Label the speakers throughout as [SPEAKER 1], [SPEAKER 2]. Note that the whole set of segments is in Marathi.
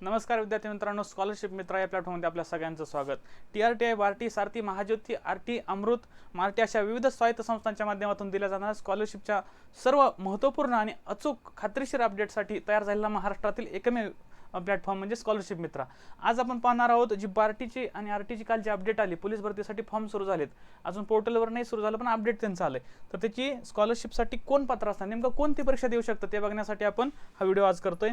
[SPEAKER 1] नमस्कार विद्यार्थी मित्रांनो स्कॉलरशिप मित्र या प्लॅटफॉर्ममध्ये आपल्या सगळ्यांचं स्वागत. T R T I BARTI SARTHI Mahajyoti R T Amrut MARTI अशा विविध स्वायत्त संस्थांच्या माध्यमातून दिल्या जाणाऱ्या स्कॉलरशिपच्या सर्व महत्त्वपूर्ण आणि अचूक खात्रीशीर अपडेटसाठी तयार झालेला महाराष्ट्रातील एकमेव प्लॅटफॉर्म म्हणजे स्कॉलरशिप मित्रा. आज आपण पाहणार आहोत जी बार्टीची आणि आर टीची काल जी अपडेट आली पोलीस भरतीसाठी फॉर्म सुरू झालेत. अजून पोर्टलवर नाही सुरू झालं पण अपडेट त्यांचं आहे तर त्याची स्कॉलरशिपसाठी कोण पात्र असणार? नेमकं कोणती परीक्षा देऊ शकतं ते बघण्यासाठी आपण हा व्हिडिओ आज करतोय.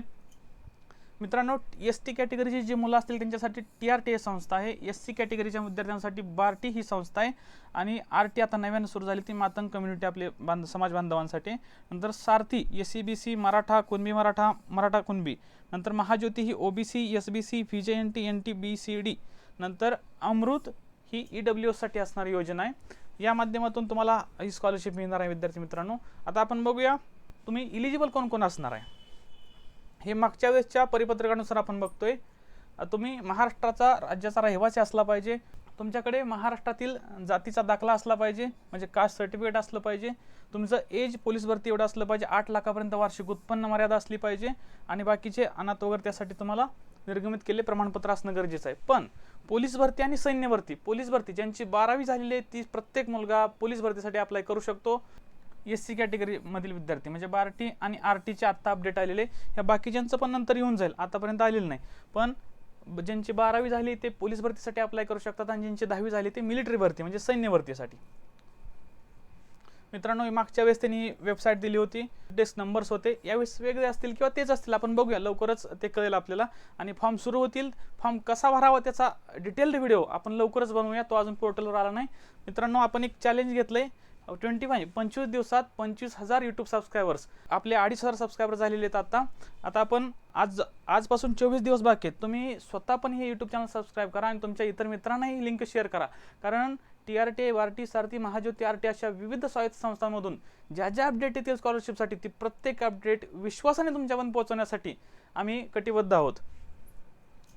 [SPEAKER 1] मित्रांनो एस टी कॅटेगरीची जी मुलं असतील त्यांच्यासाठी टी आर टी ए संस्था आहे. एस सी कॅटेगरीच्या विद्यार्थ्यांसाठी बार्टी ही संस्था आहे. आणि आर टी आता नव्यानं सुरू झाली ती मातंग कम्युनिटी आपले बांध समाज बांधवांसाठी. नंतर SARTHI S C B C Maratha Kunbi Maratha Maratha Kunbi. नंतर महाज्योती ही O B C S B C V J N T N T B C D नंतर अमृत ही ई डब्ल्यू एससाठी असणारी योजना आहे. या माध्यमातून तुम्हाला ही स्कॉलरशिप मिळणार आहे विद्यार्थी मित्रांनो. आता आपण बघूया तुम्ही इलिजिबल कोण कोण असणार आहे? हे मागच्या वेळेसच्या परिपत्रकानुसार आपण बघतोय. तुम्ही महाराष्ट्राचा राज्याचा रहिवासी असला पाहिजे. तुमच्याकडे महाराष्ट्रातील जातीचा दाखला असला पाहिजे. म्हणजे कास्ट सर्टिफिकेट असलं पाहिजे. तुमचं एज पोलीस भरती एवढं असलं पाहिजे. आठ लाखापर्यंत वार्षिक उत्पन्न मर्यादा असली पाहिजे. आणि बाकीचे अनाथ वगैरे त्यासाठी तुम्हाला निर्गमित केले प्रमाणपत्र असणं गरजेचं आहे. पण पोलीस भरती आणि सैन्य भरती. पोलीस भरती ज्यांची बारावी झालेली आहे ती प्रत्येक मुलगा पोलीस भरतीसाठी अप्लाय करू शकतो. एस सी कॅटेगरीमधील विद्यार्थी म्हणजे बार टी आणि आर टीचे आत्ता अपडेट आलेले ह्या बाकीच्यांचं पण नंतर येऊन जाईल आतापर्यंत आलेलं नाही. पण ज्यांची बारावी झाली ते पोलीस भरतीसाठी अप्लाय करू शकतात आणि ज्यांची दहावी झाली ते मिलिटरी भरती म्हणजे सैन्य भरतीसाठी. मित्रांनो मागच्या वेळेस त्यांनी वेबसाईट दिली होती डेस्क नंबर्स होते. यावेळेस वेगळे असतील किंवा तेच असतील आपण बघूया. लवकरच ते कळेल आपल्याला. आणि फॉर्म सुरू होतील. फॉर्म कसा भरावा त्याचा डिटेल्ड व्हिडिओ आपण लवकरच बनवूया. तो अजून पोर्टलवर आला नाही. मित्रांनो आपण एक चॅलेंज घेतलंय. ट्वेंटी फाय पंचवीस दिवसात पंचवीस हजार यूट्यूब सबस्क्रायबर्स आपले अडीच हजार सबस्क्रायबर झालेले आहेत आता. आता आपण आज आजपासून चोवीस दिवस बाकी आहेत. तुम्ही स्वतः पण हे यूट्यूब चॅनल सबस्क्राईब करा आणि तुमच्या इतर मित्रांनाही लिंक शेअर करा. कारण T R T R T Sarthi Mahajyoti R T अशा विविध स्वायत्त संस्थांमधून ज्या ज्या अपडेट येतील स्कॉलरशिपसाठी ती प्रत्येक अपडेट विश्वासाने तुमच्यापर्यंत पोहोचवण्यासाठी आम्ही कटिबद्ध आहोत.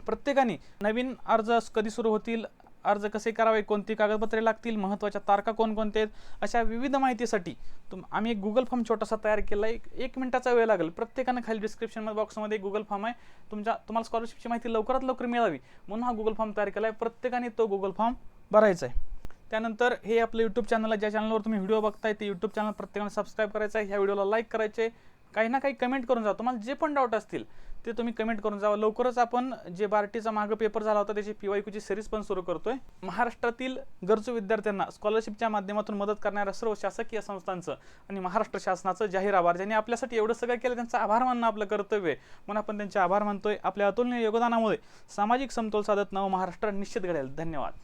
[SPEAKER 1] प्रत्येकाने नवीन अर्ज कधी सुरू होतील अर्ज कसे करावे कोणती कागदपत्रे लागतील महत्त्वाच्या तारखा कोणकोणत्या आहेत अशा विविध माहितीसाठी तुम आम्ही एक गुगल फॉर्म छोटासा तयार केला आहे. एक एक मिनिटाचा वेळ लागेल. प्रत्येकानं खाली डिस्क्रिप्शन बॉक्समध्ये गुगल फॉर्म आहे. तुमच्या तुम्हाला स्कॉलरशिपची माहिती लवकरात लवकर मिळावी. म्हणून हा गुगल फॉर्म तयार केला आहे प्रत्येकाने तो गुगल फॉर्म भरायचा आहे. त्यानंतर हे आपलं यूट्यूब चॅनल आहे. ज्या चॅनलवर तुम्ही व्हिडिओ बघताय ते यूट्यूब चॅनल प्रत्येकाने सबस्क्राईब करायचं आहे. ह्या व्हिडिओला लाईक करायचे. काही ना काही कमेंट करून जा तुम्हाला जे पण डाऊट असतील ते तुम्ही कमेंट करून जावा. लवकरच आपण जे बार्टीचा मागं पेपर झाला होता त्याची पी वाय क्यूची सिरीज पण सुरू करतोय. महाराष्ट्रातील गरजू विद्यार्थ्यांना स्कॉलरशिपच्या माध्यमातून मदत करणाऱ्या सर्व शासकीय संस्थांचं आणि महाराष्ट्र शासनाचं जाहीर आभार. ज्यांनी आपल्यासाठी एवढं सगळं केलं त्यांचा आभार मानणं आपलं कर्तव्य आहे. म्हणून आपण त्यांचे आभार मानतोय. आपल्या अतुलनीय योगदानामुळे सामाजिक समतोल साधत नव महाराष्ट्र निश्चित घडेल. धन्यवाद.